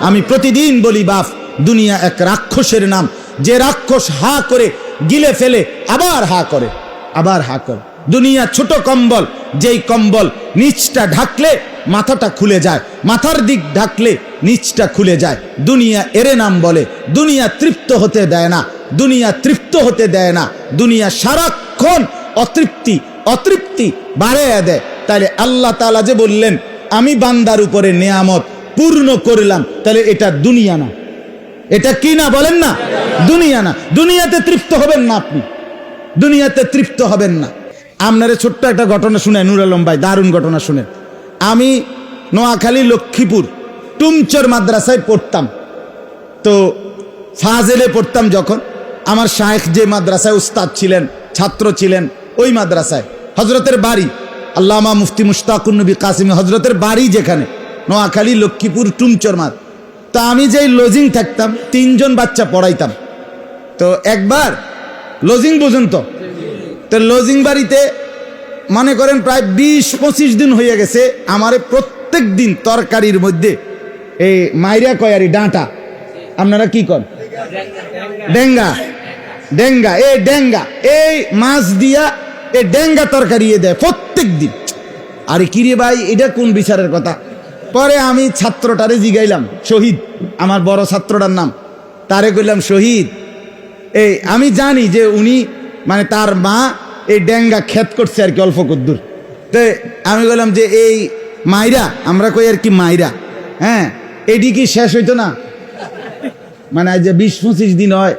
আমি প্রতিদিন বলি, বাপ, দুনিয়া এক রাক্ষসের নাম। যে রাক্ষস হা করে গিলে ফেলে, আবার হা করে, আবার হা করে। দুনিয়া ছোট কম্বল, যেই কম্বল নিচটা ঢাকলে মাথাটা খুলে যায়, মাথার দিক ঢাকলে নিচটা খুলে যায়। দুনিয়া এরে নাম বলে, দুনিয়া তৃপ্ত হতে দেয় না, দুনিয়া তৃপ্ত হতে দেয় না। দুনিয়া সারাক্ষণ অতৃপ্তি অতৃপ্তি বাড়াইয়া দেয়। তাহলে আল্লাহ তাআলা যে বললেন, আমি বান্দার উপরে নেয়ামত পূর্ণ করলাম, তাহলে এটা দুনিয়া না। এটা কি না বলেন না? দুনিয়া না। দুনিয়াতে তৃপ্ত হবেন না আপনি। দুনিয়াতে তৃপ্ত হবেন না। আপনারে ছোট্ট একটা ঘটনা শুনে নুর আলম ভাই, দারুণ ঘটনা শুনে আমি নোয়াখালী লক্ষ্মীপুর, টুমচর মাদ্রাসায় পড়তাম। তো ফাজেলে পড়তাম যখন, আমার শায়েখ যে মাদ্রাসায় উস্তাদ ছিলেন, ছাত্র ছিলেন, ওই মাদ্রাসায়। হজরতের বাড়ি, আল্লামা মুফতি মুশতাকুর নবী কাসিমি হজরতের বাড়ি যেখানে নোয়াখালী, লক্ষ্মীপুর, টুমচর মাদ তা আমি যেই লজিং থাকতাম, তিনজন বাচ্চা পড়াইতাম। তো একবার লজিং বুঝুন তো। লজিং বাড়িতে মনে করেন প্রায় বিশ, পঁচিশ দিন হয়ে গেছে, আমারে প্রত্যেক দিন তরকারির মধ্যে এই মাইরা কয়ারি ডাঁটা। আপনারা কি কর ডেঙ্গা। ডেঙ্গা এই ডেঙ্গা, এই মাছ দিয়া এই ডেঙ্গা তরকারি এ দেয় প্রত্যেক দিন। আরে কিরে ভাই, এটা কোন বিচারের কথা? পরে আমি ছাত্রটারে জিগাইলাম, শহীদ। আমার বড় ছাত্রটার নাম। তারে কইলাম, শহীদ, এই আমি জানি যে উনি মানে তার মা এই ডেঙ্গা ক্ষেত করছে আর কি অল্প কদ্দুর। তো আমি বললাম যে এই মাইরা, আমরা কই আর কি মাইরা? হ্যাঁ এটি কি শেষ হইতো না? মানে আজ যে বিশ পঁচিশ দিন হয়।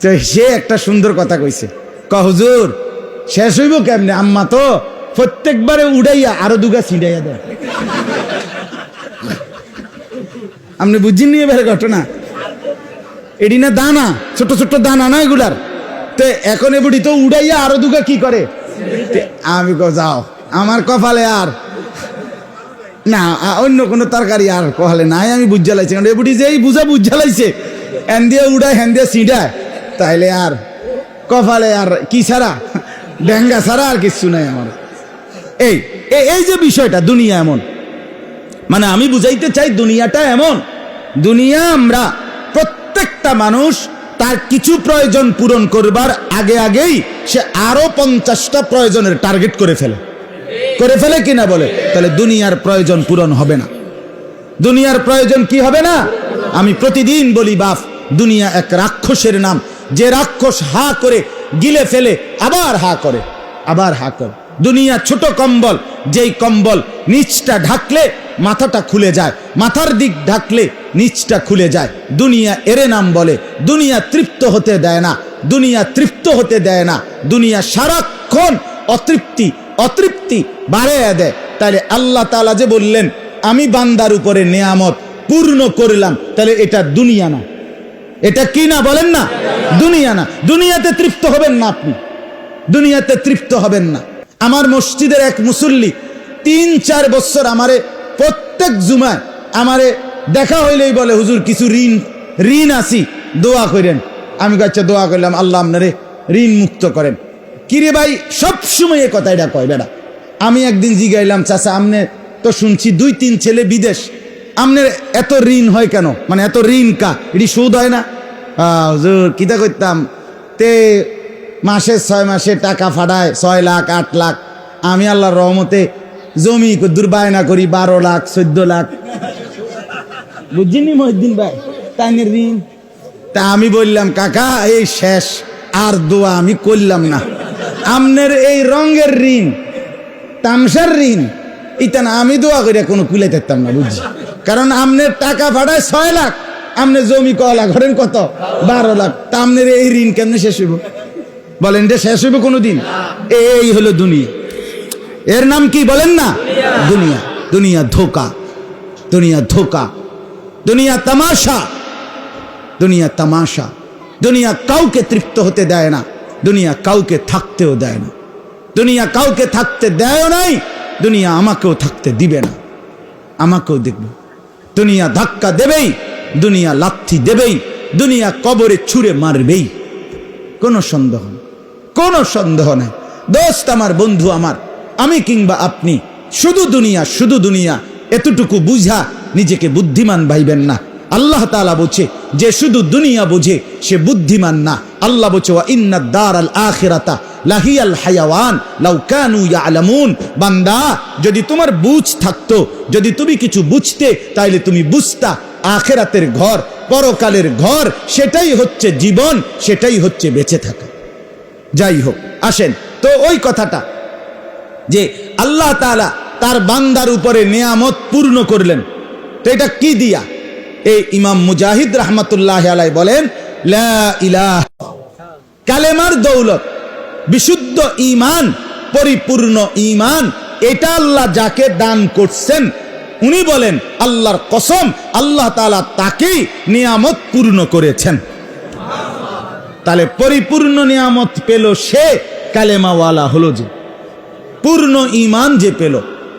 তো সে একটা সুন্দর কথা কইছে। ক হুজুর, শেষ হইব কেমনে? আম্মা তো প্রত্যেকবারে উড়াইয়া আরও দুগা ছিঁড়াইয়া দেয়। আপনি বুঝছেন নি এবারে ঘটনা। এডি না দানা, ছোট ছোট দানা না এগুলার? তো এখন এবুড়ি তো উড়াইয়া আরও দুগা কি করে? আমি কো যাও, আমার কপালে আর না অন্য কোনো তরকারি আর কপালে নাই, আমি বুঝা লাইছি কারণ এবুড়ি যেই বুঝা বুঝা লাইছে হ্যান দিয়ে উড়ায় হ্যান দিয়ে ছিঁড়ায়, তাইলে আর কপালে আর কি ছাড়া? ডেঙ্গা ছাড়া আর কিছু নাই আমার। এই এ- এই যে বিষয়টা, দুনিয়া এমন। মানে আমি বুঝাইতে চাই দুনিয়াটা এমন। দুনিয়া আমরা প্রত্যেকটা মানুষ তার কিছু প্রয়োজন পূরণ করবার আগে আগেই সে আরও পঞ্চাশটা প্রয়োজনের টার্গেট করে ফেলে। করে ফেলে কিনা বলে? তাহলে দুনিয়ার প্রয়োজন পূরণ হবে না। দুনিয়ার প্রয়োজন কি হবে না? আমি প্রতিদিন বলি, বাপ, দুনিয়া এক রাক্ষসের নাম। যে রাক্ষস হা করে গিলে ফেলে, আবার হা করে, আবার হা করে। দুনিয়া ছোট কম্বল, যেই কম্বল নিচটা ঢাকলে মাথাটা খুলে যায়, মাথার দিক ঢাকলে নিচটা খুলে যায়। দুনিয়া এরে নাম বলে, দুনিয়া তৃপ্ত হতে দেয় না, দুনিয়া তৃপ্ত হতে দেয় না, দুনিয়া সারাক্ষণ অতৃপ্তি অতৃপ্তি বাড়াইয়া দেয়। তাহলে আল্লাহ তাআলা যে বললেন, আমি বান্দার উপরে নেয়ামত পূর্ণ করলাম তাহলে এটা দুনিয়া না। এটা কি না বলেন না? দুনিয়া না। দুনিয়াতে তৃপ্ত হবেন না আপনি। দুনিয়াতে তৃপ্ত হবেন না। আমার মসজিদের এক মুসল্লি তিন, চার বছর আমারে প্রত্যেক জুমায় আমারে দেখা হইলেই বলে, হুজুর, কিছু ঋণ ঋণ আসি দোয়া করেন আমি কাছে দোয়া করলাম আল্লাহ আপনারে ঋণ মুক্ত করেন। কিরে ভাই, সবসময় এ কথা এটা কয় বেড়া। আমি একদিন জিগাইলাম, চাচা, আমনে তো শুনছি দুই, তিন ছেলে বিদেশ আমনের এত ঋণ হয় কেন? মানে এত ঋণ কা? এটি সুদ হয় না? হুজুর, কিতা করতাম তে মাসে ছয় মাসে টাকা ফাটায় ছয় লাখ আট লাখ। আমি আল্লাহর রহমতে জমি দূর বায়না করি বারো লাখ চোদ্দ লাখ। বুঝছিনি মহিদ্দিন ভাই? তাইনের ঋণ? তা আমি বললাম কাকা এই শেষ। আর দোয়া আমি করলাম না। আমনের এই রঙের ঋণ তামসার ঋণ ইতা না আমি দোয়া করে কোনো কুলে থাকতাম না বুঝছি? কারণ আমনের টাকা ভাড়ায় ছয় লাখ আমনে জমি কয়লা ঘরেন কত? বারো লাখ। তা আমনের এই ঋণ কেমনে শেষ হইব? বলেন যে শেষ হইব কোনো দিন এই হলো দুনিয়া। এর নাম কি বলেন না? দুনিয়া। দুনিয়া ধোকা। দুনিয়া ধোকা। দুনিয়া তামাশা। দুনিয়া তামাশা। দুনিয়া কাউকে তৃপ্ত হতে দেয় না। দুনিয়া কাউকে থাকতেও দেয় না। দুনিয়া কাউকে থাকতে দেয় নাই। দুনিয়া আমাকেও থাকতে দিবে না। আমাকেও দেখবে। দুনিয়া ধাক্কা দেবেই। দুনিয়া লাথি দেবেই। দুনিয়া কবরে ছুঁড়ে মারবেই। কোনো সন্দেহ নেই। কোনো সন্দেহ নেই। দোস্ত আমার, বন্ধু আমার, আমি কিংবা আপনি, শুধু দুনিয়া শুধু দুনিয়া, এতটুকু বুঝা নিজেকে বুদ্ধিমান ভাইবেন না। আল্লাহ তালা বলছে, যে শুধু দুনিয়া বোঝে, সে বুদ্ধিমান না। আল্লাহ ওয়া ইন্না দার আল আখিরাতা লাহিয়াল হায়াওয়ান লাউ কানু ইয়ালামুন। বান্দা, যদি তোমার বুঝ থাকতো, যদি তুমি কিছু বুঝতে, তাইলে তুমি বুঝতা, আখেরাতের ঘর, পরকালের ঘর, সেটাই হচ্ছে জীবন, সেটাই হচ্ছে বেঁচে থাকা। যাই হোক আসেন। তো ওই কথাটা, যে আল্লাহ তালা তার বান্দার উপরে নিয়ামত পূর্ণ করলেন। তো এটা কি দিয়া? এই ইমাম মুজাহিদ রহমতুল্লাহ আলাই বলেন ইলাহ কালেমার দৌলত, বিশুদ্ধ ইমান পরিপূর্ণ ইমান এটা আল্লাহ যাকে দান করছেন, উনি বলেন, আল্লাহর কসম, আল্লাহ তাআলা তাকেই নিয়ামত পূর্ণ করেছেন। তাহলে পরিপূর্ণ নিয়ামত পেল সে কালেমাওয়ালা হলো যে। পূর্ণ ইমান যে পেল,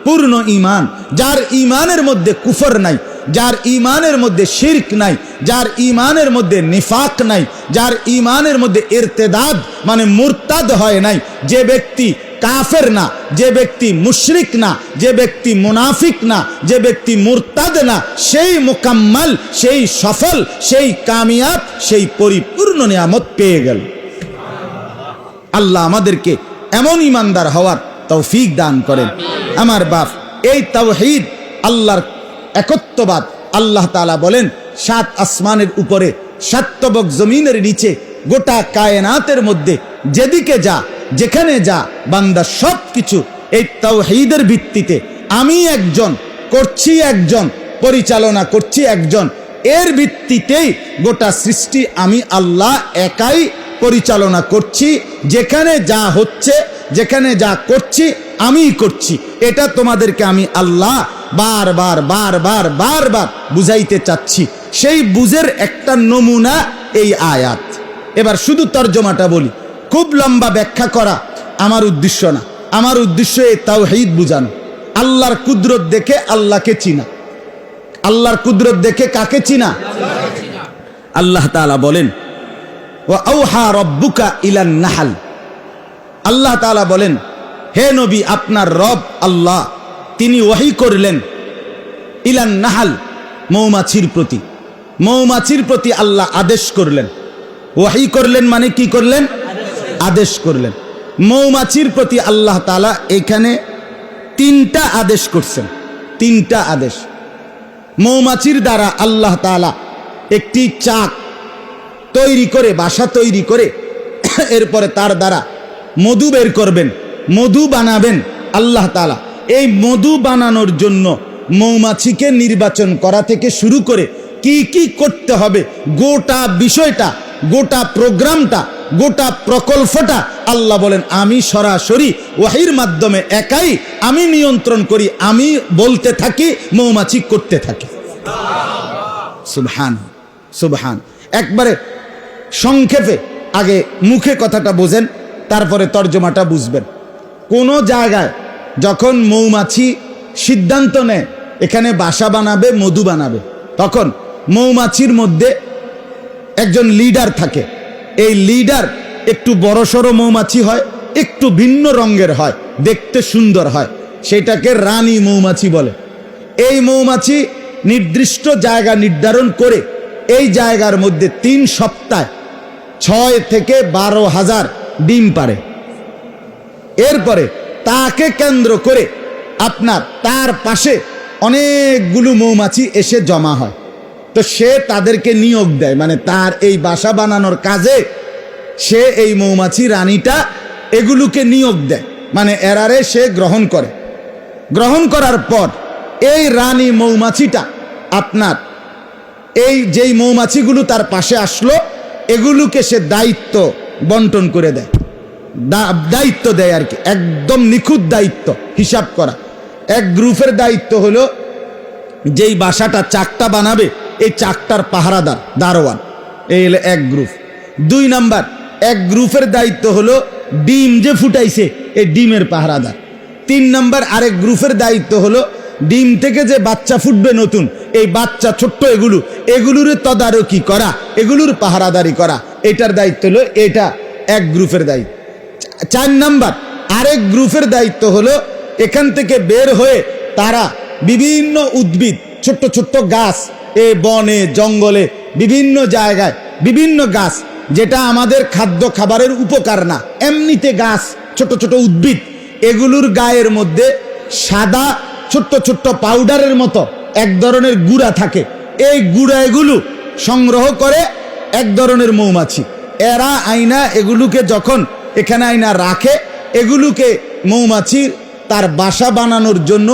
পূর্ণ ইমান যার ইমানের মধ্যে কুফর নাই, যার ইমানের মধ্যে শির্ক নাই, যার ইমানের মধ্যে নিফাক নাই, যার ইমানের মধ্যে ইরতেদাদ মানে মুরতাদ হয় নাই, যে ব্যক্তি কাফের না, যে ব্যক্তি মুশরিক না, যে ব্যক্তি মুনাফিক না, যে ব্যক্তি মুরতাদ না, সেই মোকাম্মাল, সেই সফল, সেই কামিয়াব, সেই পরিপূর্ণ নিয়ামত পেয়ে গেল। আল্লাহ আমাদেরকে এমন ইমানদার হওয়ার তৌফিক দান করেন। আমার বাপ, এই তাওহীদ আল্লাহর একত্ববাদ, আল্লাহ তাআলা বলেন, সাত আসমানের উপরে সাতবক জমিনের নিচে গোটা কায়নাতের মধ্যে যেদিকে যা যেখানে যা বান্দা সব কিছু এই তাওহীদের ভিত্তিতে, আমি একজন, করছি একজন, পরিচালনা করছি একজন, এর ভিত্তিতেই গোটা সৃষ্টি আমি আল্লাহ একাই পরিচালনা করছি, যেখানে যা হচ্ছে, যেখানে যা করছি, আমিই করছি। এটা তোমাদেরকে আমি আল্লাহ বারবার বারবার বারবার বুঝাইতে চাচ্ছি। সেই বুঝের একটা নমুনা এই আয়াত। এবার শুধু তর্জমাটা বলি। খুব লম্বা ব্যাখ্যা করা আমার উদ্দেশ্য না। আমার উদ্দেশ্য এই তাওহীদ বুঝানো। আল্লাহর কুদরত দেখে আল্লাহকে চিনা। আল্লাহর কুদরত দেখে কাকে চিনা? আল্লাহ তাআলা বলেন ও আউহা রব্বুকা ইলান নাহাল। আল্লাহ তাআলা বলেন, হে নবী, আপনার রব আল্লাহ, তিনি ওয়াহি করলেন ইলান নাহাল, মৌমাছির প্রতি। মৌমাছির প্রতি আল্লাহ আদেশ করলেন। ওয়াহি করলেন মানে কি করলেন? আদেশ করলেন। মৌমাছির প্রতি আল্লাহ তাআলা এখানে তিনটা আদেশ করছেন। তিনটা আদেশ। মৌমাছির দ্বারা আল্লাহ তাআলা একটি চাক তৈরি করে, বাসা তৈরি করে, এরপরে তার দ্বারা মধু বের করবেন, মধু বানাবেন আল্লাহ তালা এই মধু বানানোর জন্য মৌমাছিকে নির্বাচন করা থেকে শুরু করে কি কি করতে হবে, গোটা বিষয়টা, গোটা প্রোগ্রামটা গোটা প্রকল্পটা আল্লাহ বলেন, আমি সরাসরি ওয়াহির মাধ্যমে একাই, আমি নিয়ন্ত্রণ করি, আমি বলতে থাকি, মৌমাছি করতে থাকি। সুবহান সুবহান। একবারে সংক্ষেপে আগে মুখে কথাটা বোঝেন, তারপরে তর্জমাটা বুঝবেন। কোনো জায়গায় যখন মৌমাছি সিদ্ধান্ত নেয়, এখানে বাসা বানাবে, মধু বানাবে, তখন মৌমাছির মধ্যে একজন লিডার থাকে। এই লিডার একটু বড়সড় মৌমাছি হয়, একটু ভিন্ন রঙের হয়, দেখতে সুন্দর হয়, সেটাকে রানী মৌমাছি বলে। এই মৌমাছি নির্দিষ্ট জায়গা নির্ধারণ করে এই জায়গার মধ্যে তিন সপ্তাহ ছয় থেকে বারো হাজার ডিম পারে। এরপরে তাকে কেন্দ্র করে আপনার তার পাশে অনেকগুলো মৌমাছি এসে জমা হয়। তো সে তাদেরকে নিয়োগ দেয়। মানে তার এই বাসা বানানোর কাজে সে এই মৌমাছি রানীটা এগুলোকে নিয়োগ দেয়। মানে এরারে সে গ্রহণ করে। গ্রহণ করার পর এই রানী মৌমাছিটা আপনার এই যেই মৌমাছিগুলো তার পাশে আসলো, এগুলোকে সে দায়িত্ব বন্টন করে দেয়। দায়িত্ব দেয় আর কি। একদম নিখুঁত দায়িত্ব হিসাব করা। এক গ্রুপের দায়িত্ব হলো, যেই বাসাটা চাকটা বানাবে এই চাকটার পাহারাদার, দারোয়ান। এই হলো এক গ্রুপ। দুই নাম্বার, এক গ্রুপের দায়িত্ব হলো ডিম যে ফুটাইছে, এই ডিমের পাহারাদার। তিন নাম্বার, আরেক গ্রুপের দায়িত্ব হলো ডিম থেকে যে বাচ্চা ফুটবে নতুন, এই বাচ্চা ছোট্ট এগুলো, এগুলোর তদারকি করা, এগুলোর পাহারাদারি করা, এটার দায়িত্ব হলো এটা এক গ্রুপের দায়িত্ব। চার নাম্বার, আরেক গ্রুপের দায়িত্ব হলো এখান থেকে বের হয়ে তারা বিভিন্ন উদ্ভিদ, ছোট্ট ছোট্ট গাছ এ বনে, জঙ্গলে, বিভিন্ন জায়গায়, বিভিন্ন গাছ, যেটা আমাদের খাদ্য খাবারের উপকার না। এমনিতে গাছ, ছোট ছোট উদ্ভিদ, এগুলোর গায়ের মধ্যে সাদা, ছোট্ট ছোট্ট পাউডারের মতো এক ধরনের গুড়া থাকে। এই গুঁড়া এগুলো সংগ্রহ করে এক ধরনের মৌমাছি। এরা আইনা এগুলোকে যখন এখানে আইনা রাখে, এগুলোকে মৌমাছি তার বাসা বানানোর জন্য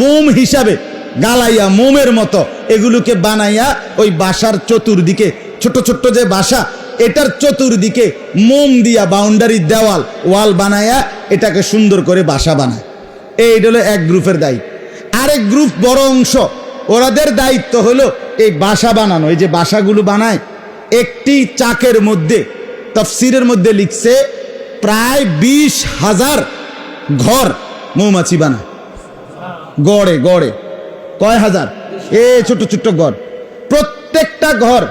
মোম হিসাবে গালাইয়া মোমের মতো এগুলোকে বানাইয়া ওই বাসার চতুর্দিকে, ছোট ছোট্ট যে বাসা, এটার চতুর্দিকে মোম দিয়া বাউন্ডারি দেওয়াল, ওয়াল বানায়া এটাকে সুন্দর করে বাসা বানায়। এই হলো এক গ্রুপের দায়িত্ব। আরেক গ্রুপ বড় অংশ, ওরাদের দায়িত্ব হলো এই বাসা বানানো। এই যে বাসাগুলো বানায়, একটি চাকের মধ্যে, তফসিরের মধ্যে লিখছে, প্রায় বিশ হাজার ঘর মৌমাছি বানায়। গড়ে গড়ে। কয় হাজার? এ ছোট ছোট্ট ঘর। প্রত্যেকটা ঘর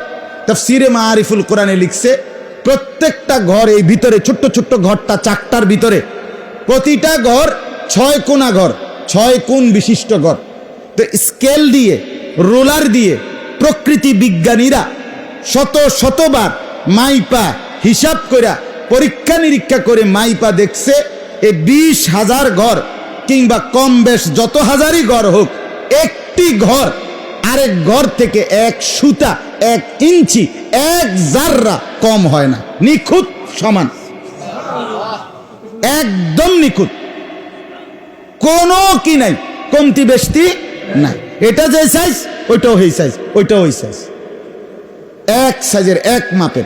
তফসিরে মারিফুল কোরআনে লিখছে, প্রত্যেকটা ঘর এই ভিতরে ছোট্ট ছোট্ট ঘরটা চাকটার ভিতরে। প্রতিটা ঘর ছয় কোনা ঘর, ছয় কোণ বিশিষ্ট ঘর। তো স্কেল দিয়ে, রোলার দিয়ে প্রকৃতি বিজ্ঞানীরা শত শতবার মাইপা হিসাব কইরা, পরীক্ষা নিরীক্ষা করে মাইপা দেখছে এই বিশ হাজার ঘর কিংবা কম বেশ যত হাজারই ঘর হোক একটি ঘর, আরেক ঘর থেকে এক সুতা, এক ইঞ্চি, এক জাররা কম হয় না। নিখুঁত সমান। একদম নিখুঁত। কোনো কি নাই, কমতি বেশতি নাই। এটা যে সাইজ ওইটাও এই সাইজ ওইটাও ওই সাইজ এক সাইজের এক মাপের।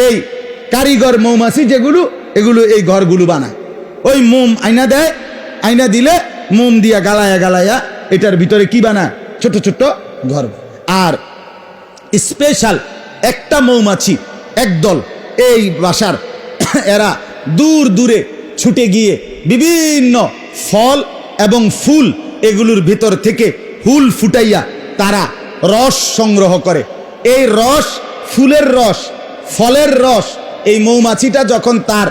এই কারিগর মৌমাছি যেগুলো, এগুলো এই ঘরগুলো বানায়। ওই মোম আয়না দেয়, আয়না দিলে মোম দিয়া গালায়া গালায়া এটার ভিতরে কি বানায় ছোট ছোট ঘর। আর স্পেশাল একটা মৌমাছি, একদল, এই বাসার। এরা দূর দূরে ছুটে গিয়ে বিভিন্ন ফল এবং ফুল এগুলোর ভিতর থেকে হুল ফুটাইয়া তারা রস সংগ্রহ করে। এই রস ফুলের রস, ফলের রস, এই মৌমাছিটা যখন তার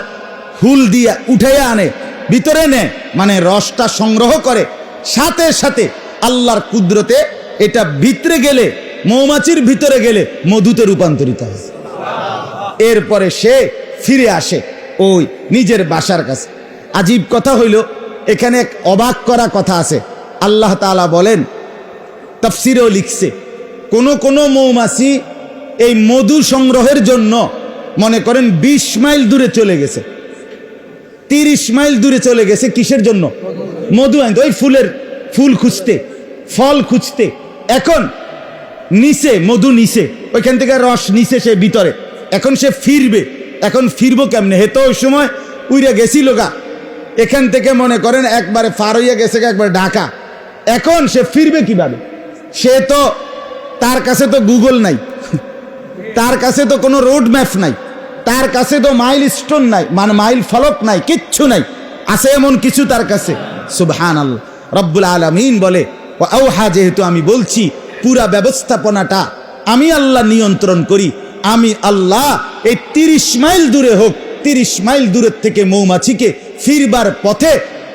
হুল দিয়ে উঠাইয়া আনে, ভিতরে নেয় মানে রসটা সংগ্রহ করে সাথে সাথে আল্লাহর কুদরতে এটা ভিতরে গেলে, মৌমাছির ভিতরে গেলে মধুতে রূপান্তরিত হয়। এরপরে সে ফিরে আসে ওই নিজের বাসার কাছে। আজীব কথা হইল, এখানে এক অবাক করা কথা আছে। আল্লাহ তাআলা বলেন, তফসিরেও লিখছে, কোন কোন মৌমাছি এই মধু সংগ্রহের জন্য মনে করেন ২০ মাইল দূরে চলে গেছে। তিরিশ মাইল দূরে চলে গেছে কিসের জন্য? মধু আনতে, ওই ফুলের ফুল খুঁজতে, ফল খুঁজতে। এখন নিচে, মধু নিচে, ওইখান থেকে রস নিচে সে ভিতরে। এখন সে ফিরবে, এখন ফিরবো কেমনে? হে তো ওই সময় উইরে গেছিল গা। এখান থেকে মনে করেন একবারে ফার হইয়া গেছে একবারে ঢাকা। এখন সে ফিরবে কীভাবে? সে তো, তার কাছে তো গুগল নাই। তার কাছে তো কোনো রোড ম্যাপ নাই। তার কাছে তো মাইল স্টোন নাই মানে মাইল ফলক নাই, কিচ্ছু নাই। আছে এমন কিছু তার কাছে? সুবহান রব্বুল আলমিন বলে আউহা যেহেতু আমি বলছি, পুরা ব্যবস্থাপনাটা আমি আল্লাহ নিয়ন্ত্রণ করি, আমি আল্লাহ এই তিরিশ মাইল দূরে হোক, তিরিশ মাইল দূরের থেকে মৌমাছিকে ফিরবার পথে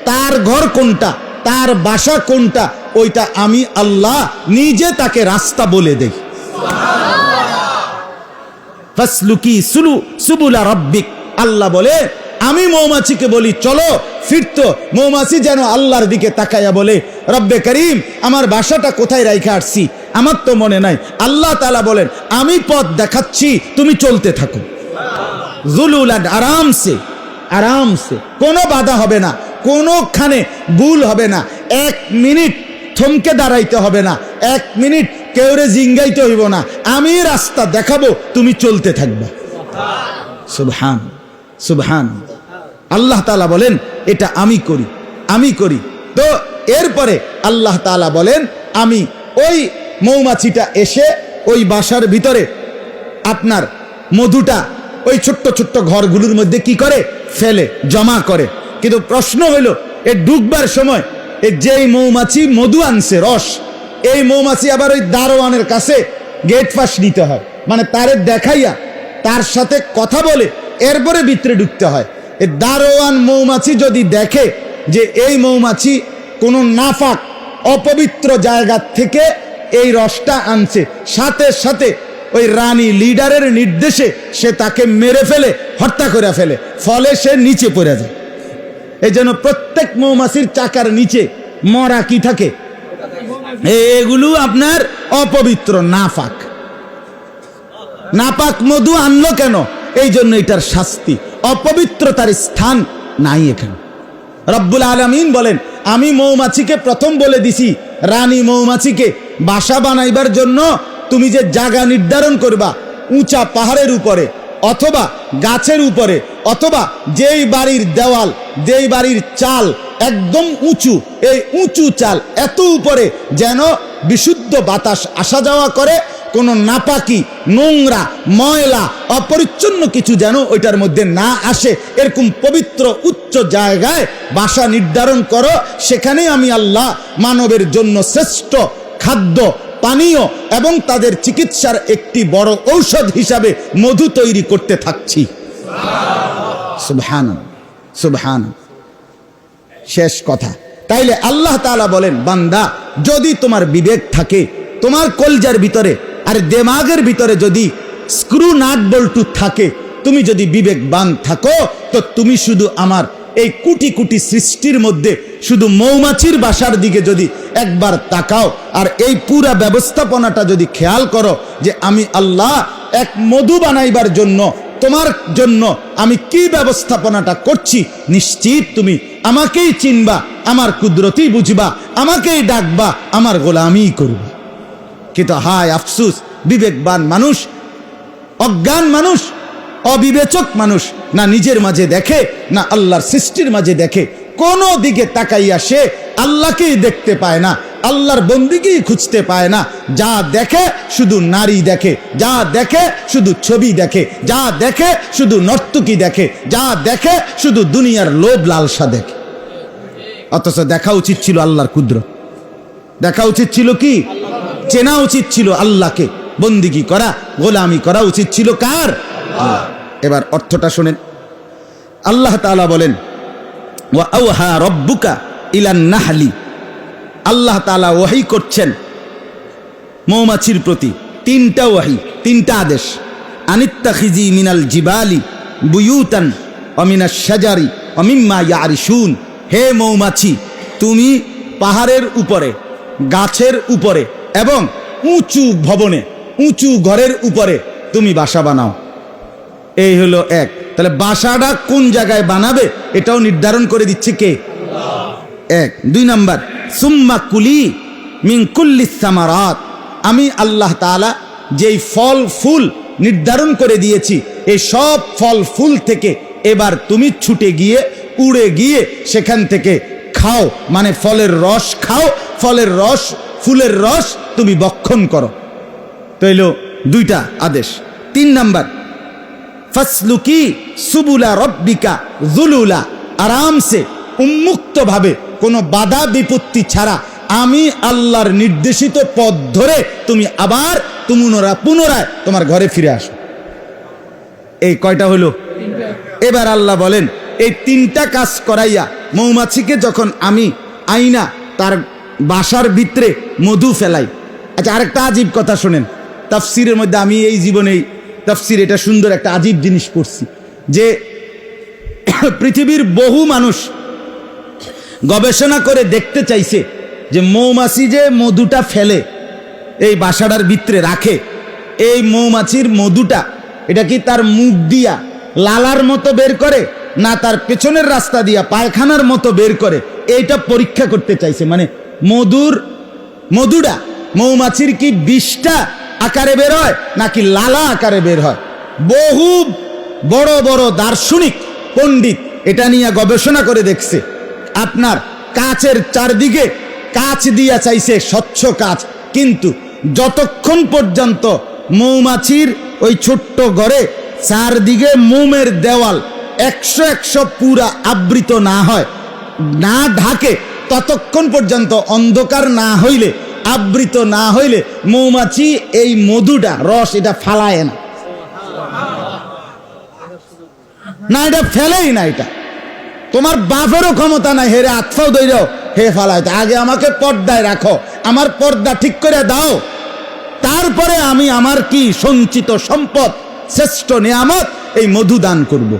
তার ঘর কোনটা, তার বাসা কোনটা, ওইটা আমি আল্লাহ নিজে তাকে রাস্তা বলে দেই। ফাসলুকি সুলু, সুবুলা রব্বিক, আল্লাহ বলে আমি মৌমাছিকে বলি, চলো ফিরতো। মৌমাছি যেন আল্লাহর দিকে তাকাইয়া বলে, রব্বে করিম, আমার বাসাটা কোথায় রাইখা আসছি? আমার তো মনে নাই। আল্লাহ তালা বলেন, আমি পথ দেখাচ্ছি, তুমি চলতে থাকো। জুলুলান আরামসে আরামসে। কোনো বাধা হবে না, কোনোখানে ভুল হবে না। এক মিনিট থমকে দাঁড়াইতে হবে না, এক মিনিট কেউরে জিঙ্গাইতে হইব না। আমি রাস্তা দেখাবো, তুমি চলতে থাকবা। সুবহান সুবহান। আল্লাহ তালা বলেন, এটা আমি করি আমি করি। তো এরপরে আল্লাহ তালা বলেন, আমি ওই মৌমাছিটা এসে ওই বাসার ভিতরে আপনার মধুটা ওই ছোট্ট ছোট্ট ঘরগুলোর মধ্যে কি করে? ফেলে, জমা করে। কিন্তু প্রশ্ন হইল, এ ডুববার সময় এ যেই মৌমাছি মধু আনছে, রস, এই মৌমাছি আবার ওই দারোয়ানের কাছে গেট পাস নিতে হয়। মানে তারে দেখাইয়া তার সাথে কথা বলে এরপরে ভিতরে ঢুকতে হয়। দারোয়ান মৌমাছি যদি দেখে যে এই মৌমাছি কোনো নাফাক, অপবিত্র জায়গা থেকে এই রসটা আনছে, সাথে সাথে ওই রানী লিডারের নির্দেশে সে তাকে মেরে ফেলে, হত্যা করে ফেলে, ফলে সে নিচে পড়ে যায়। এই জন্য প্রত্যেক মৌমাছির চাকার নিচে মরা কি থাকে? এগুলো আপনার অপবিত্র, নাফাক। নাপাক মধু আনলো কেন? এই জন্য এটার শাস্তি, অপবিত্রতার স্থান নাই এখানে। রব্বুল আলমিন বলেন, আমি মৌমাছিকে প্রথম বলে দিছি, রানী মৌমাছিকে বাসা বানাইবার জন্য তুমি যে জায়গা নির্ধারণ করবা, উঁচা পাহাড়ের উপরে, অথবা গাছের উপরে, অথবা যেই বাড়ির দেওয়াল, যেই বাড়ির চাল একদম উঁচু, এই উঁচু চাল এত উপরে যেন বিশুদ্ধ বাতাস আসা যাওয়া করে কোনো নাপাকি, নোংরা, ময়লা, অপরিচ্ছন্ন কিছু যেন ওইটার মধ্যে না আসে, এরকম পবিত্র উচ্চ জায়গায় বাসা নির্ধারণ করো, সেখানে আমি আল্লাহ মানবের জন্য শ্রেষ্ঠ খাদ্য, পানীয় এবং তাদের চিকিৎসার একটি বড় ঔষধ হিসাবে মধু তৈরি করতে থাকছি। সুবহান সুবহান শেষ কথা। তাইলে আল্লাহ তাআলা বলেন, বান্দা, যদি তোমার বিবেক থাকে, তোমার কলজার ভিতরে আর দেমাগের ভিতরে যদি স্ক্রু নাট বল্টু থাকে, তুমি যদি বিবেকবান থাকো, তো তুমি শুধু আমার এই কুটি কুটি সৃষ্টির মধ্যে শুধু মৌমাছির বাসার দিকে যদি একবার তাকাও, আর এই পুরা ব্যবস্থাপনাটা যদি খেয়াল করো যে আমি আল্লাহ এক মধু বানাইবার জন্য, তোমার জন্য আমি কি ব্যবস্থাপনাটা করছি, নিশ্চিত তুমি আমাকেই চিনবা, আমার কুদরতি বুঝবা, আমাকেই ডাকবা, আমার গোলামি করবা। কিন্তু হায় আফসুস, বিবেকবান মানুষ, অজ্ঞান মানুষ, অবিবেচক মানুষ, না নিজের মাঝে দেখে, না আল্লাহর সৃষ্টির মাঝে দেখে, কোনো দিকে তাকাইয়া সে আল্লাহকেই দেখতে পায় না, আল্লাহর বন্দিকেই খুঁজতে পায় না, যা দেখে শুধু নারী দেখে, যা দেখে শুধু ছবি দেখে, যা দেখে শুধু নর্তকী দেখে, যা দেখে শুধু দুনিয়ার লোভ লালসা দেখে। অথচ দেখা উচিত ছিল আল্লাহর ক্ষুদ্র দেখা উচিত ছিল কি? চেনা উচিত ছিল আল্লাহকে। বন্দিগি করা, গোলামি করা উচিত ছিল কার। এবার অর্থটা শোনেন। আল্লাহ তালা বলেন রব্বুকা ইলান নাহলি। আল্লাহ তাআলা ওয়াহি করছেন মৌমাছির প্রতি। তিনটা ওয়াহি, তিনটা আদেশ। আনিত্তাখিজি মিনাল জিবালি বুয়ুতান অমিনা সাজারি অমিম্মা ইয়ারি শুন হে মৌমাছি, তুমি পাহাড়ের উপরে, গাছের উপরে এবং উঁচু ভবনে, উঁচু ঘরের উপরে তুমি বাসা বানাও। এই হলো এক। তাহলে বাসাটা কোন জায়গায় বানাবে এটাও নির্ধারণ করে দিচ্ছে কে? এক। দুই নাম্বার, সুম্মা কুলি মিন সামারাত। আমি আল্লাহ তাআলা যেই ফল, ফুল নির্ধারণ করে দিয়েছি, এই সব ফল, ফুল থেকে এবার তুমি ছুটে গিয়ে, উড়ে গিয়ে সেখান থেকে খাও। মানে ফলের রস খাও, ফলের রস, ফুলের রস তুমি বক্ষণ করো। তো এলো দুইটা আদেশ। তিন নাম্বার, ফসলুকি সুবুলা রব্বিকা জুলুলা, আরামসে উন্মুক্ত ভাবে কোনো বাধা বিপত্তি ছাড়া আমি আল্লাহর নির্দেশিত পথ ধরে তুমি আবার তুমুনরা পুনরায় তোমার ঘরে ফিরে আসো। এই কয়টা হলো? এবার আল্লাহ বলেন, এই তিনটা কাজ করাইয়া মৌমাছিকে যখন আমি আইনা তার বাসার ভিতরে মধু ফেলাই আচ্ছা আরেকটা আজীব কথা শোনেন। তাফসিরের মধ্যে আমি এই জীবনেই তাফসির এটা সুন্দর একটা আজীব জিনিস করছি যে পৃথিবীর বহু মানুষ গবেষণা করে দেখতে চাইছে যে মৌমাছি যে মধুটা ফেলে, এই বাসাটার ভিতরে রাখে, এই মৌমাছির মধুটা, এটা কি তার মুখ দিয়া লালার মতো বের করে, না তার পেছনের রাস্তা দিয়া পায়খানার মতো বের করে, এইটা পরীক্ষা করতে চাইছে। মানে মধুর মধুটা মৌমাছির কি বিষটা আকারে বের হয়, নাকি লালা আকারে বের হয়? বহু বড় বড় দার্শনিক, পণ্ডিত এটা নিয়ে গবেষণা করে দেখছে। আপনার কাচের চারদিকে কাচ দিয়া চাইছে স্বচ্ছ কাচ, কিন্তু যতক্ষণ পর্যন্ত মৌমাছির ওই ছোট্ট ঘরে চারদিকে মোমের দেওয়াল একশো একশো পুরা আবৃত না হয়, না ঢাকে, ততক্ষণ পর্যন্ত অন্ধকার না হইলে আবৃত না হইলে মৌমাছি এই মধুটা, রস এটা ফালায় না। না, এটা ফেলেই না এটা। তোমার বাপেরও ক্ষমতা নাই, হেরে আত্মাও দৈর হে ফালাইতে আগে আমাকে পর্দায় রাখো, আমার পর্দা ঠিক করে দাও। তারপরে আমি আমার কি সঞ্চিত সম্পদ, শ্রেষ্ঠ নিয়ামত, এই মধু দান করব।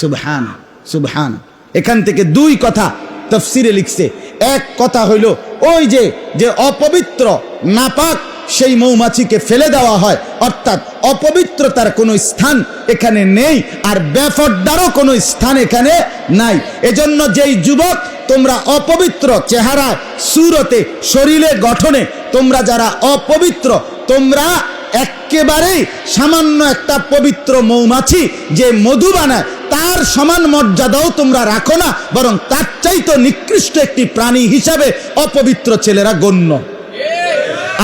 সুবহান সুবহান। এখান থেকে দুই কথা তফসিরে লিখছে। এক কথা হইল, ওই যে যে অপবিত্র, নাপাক, সেই মৌমাছিকে ফেলে দেওয়া হয়, অর্থাৎ অপবিত্রতার কোনো স্থান এখানে নেই আর বেফরদারও কোনো স্থান এখানে নাই। এজন্য যেই যুবক, তোমরা অপবিত্র চেহারা, সুরতে, শরীরে গঠনে, তোমরা যারা অপবিত্র, তোমরা একেবারেই সামান্য একটা পবিত্র মৌমাছি যে মধু বানায়, তার সমান মর্যাদাও তোমরা রাখো না, বরং তার চাইতো নিকৃষ্ট একটি প্রাণী হিসাবে অপবিত্র ছেলেরা গণ্য।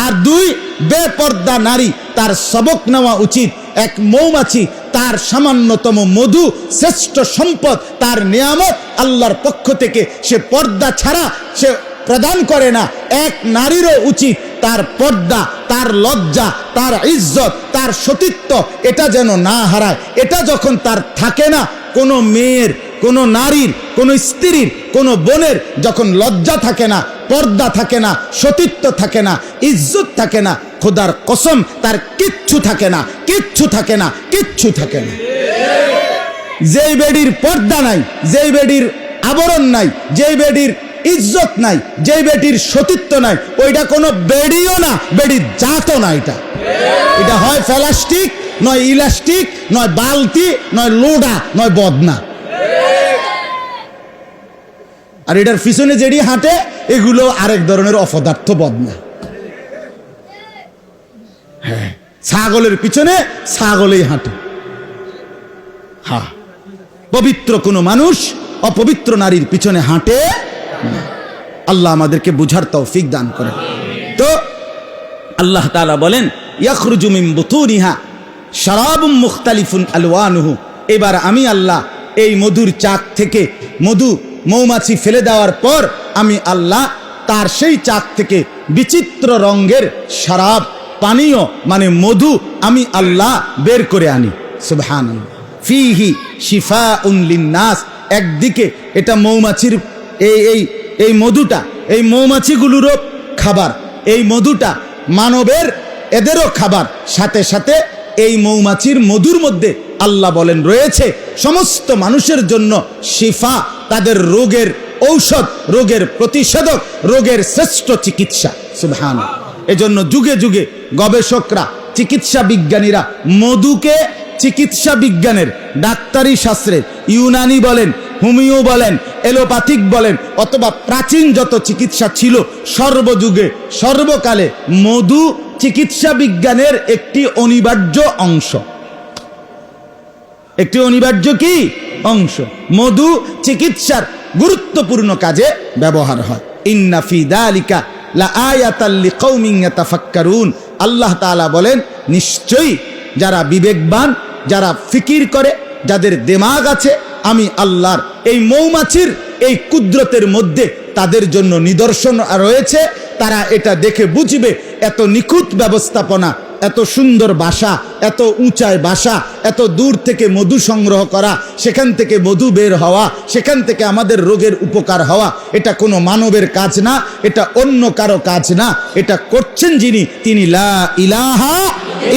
আর দুই, বেপর্দা নারী, তার সবক নেওয়া উচিত। এক মৌমাছি, তার সামান্যতম মধু, শ্রেষ্ঠ সম্পদ, তার নিয়ামত আল্লাহর পক্ষ থেকে, সে পর্দা ছাড়া সে প্রদান করে না। এক নারীরও উচিত তার পর্দা, তার লজ্জা, তার ইজ্জত, তার সতীত্ব, এটা যেন না হারায়। এটা যখন তার থাকে না, কোনো মেয়ের, কোনো নারীর, কোনো স্ত্রীর, কোনো বোনের যখন লজ্জা থাকে না, পর্দা থাকে না, সতীত্ব থাকে না, ইজ্জত থাকে না, খোদার কসম তার কিচ্ছু থাকে না, কিচ্ছু থাকে না, কিচ্ছু থাকে না। যেই বেডির পর্দা নাই, যেই বেডির আবরণ নাই, যেই বেডির ইজ্জত নাই যে বেটির সতীত্ব নাই, ওইটা কোনো বেডিও না, বেডির জাতও না এটা। এটা হয় প্লাস্টিক নয় ইলাস্টিক, নয় বালতি, নয় লোডা, নয় বদনা। আর এটার পিছনে যেটি হাঁটে, এগুলো আরেক ধরনের অপদার্থ বদনা। হ্যাঁ ছাগলের পিছনে ছাগলেই হাঁটে। হা, পবিত্র কোনো মানুষ অপবিত্র নারীর পিছনে হাঁটে। আল্লাহ আমাদেরকে বুঝার তৌফিক দান করেন তো আল্লাহ তাআলা বলেন, ইয়াখরুজু মিন বুতুনিহা শারাবুম মুখতালিফুন আলওয়ানুহু। এবার আমি আল্লাহ এই মধুর চাক থেকে মধু মৌমাছি ফেলে দেওয়ার পর আমি আল্লাহ তার সেই চাক থেকে বিচিত্র রঙের শারাব, পানীয় মানে মধু আমি আল্লাহ বের করে আনি। সুবহানাল্লাহ। ফিহি শিফা লিন্নাস। একদিকে এটা মৌমাছির এই এই এই মধুটা, এই মৌমাছিগুলোরও খাবার, এই মধুটা মানবের, এদেরও খাবার। সাথে সাথে এই মৌমাছির মধুর মধ্যে আল্লাহ বলেন, রয়েছে সমস্ত মানুষের জন্য শিফা, তাদের রোগের ঔষধ, রোগের প্রতিষেধক, রোগের শ্রেষ্ঠ চিকিৎসা। সুবহান এজন্য যুগে যুগে গবেষকরা, চিকিৎসা বিজ্ঞানীরা মধুকে চিকিৎসা বিজ্ঞানের ডাক্তারি শাস্ত্রের ইউনানি বলেন হোমিও বলেন, এলোপ্যাথিক বলেন, অথবা প্রাচীন যত চিকিৎসা ছিল, সর্বযুগে, সর্বকালে মধু চিকিৎসা বিজ্ঞানের একটি অনিবার্য অংশ। একটি অনিবার্য কি? অংশ। মধু চিকিৎসার গুরুত্বপূর্ণ কাজে ব্যবহার হয়। ইন্নাফি দালিকা আল্লাহ বলেন, নিশ্চয়ই যারা বিবেকবান, যারা ফিকির করে, যাদের দেমাগ আছে আমি আল্লাহর এই মৌমাছির, এই কুদরতের মধ্যে তাদের জন্য নিদর্শন রয়েছে। তারা এটা দেখে বুঝবে, এত নিখুঁত ব্যবস্থাপনা, এত সুন্দর বাসা, এত উঁচায় বাসা, এত দূর থেকে মধু সংগ্রহ করা, সেখান থেকে মধু বের হওয়া, সেখান থেকে আমাদের রোগের উপকার হওয়া, এটা কোনো মানবের কাজ না, এটা অন্য কারও কাজ না, এটা করছেন যিনি, তিনি লা ইলাহা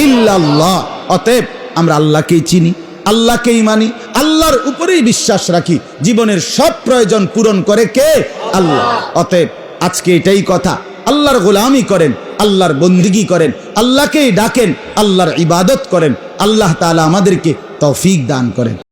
ইল্লাল্লাহ। অতএব আমরা আল্লাহকেই চিনি। আল্লাহকেই মানি, আল্লাহর উপরেই বিশ্বাস রাখি, জীবনের সব প্রয়োজন পূরণ করে কে? আল্লাহ। অতএব আজকে এটাই কথা, আল্লাহর গোলামি করেন, আল্লাহর বন্দিগি করেন, আল্লাহকেই ডাকেন, আল্লাহর ইবাদত করেন, আল্লাহ তালা আমাদেরকে তৌফিক দান করেন।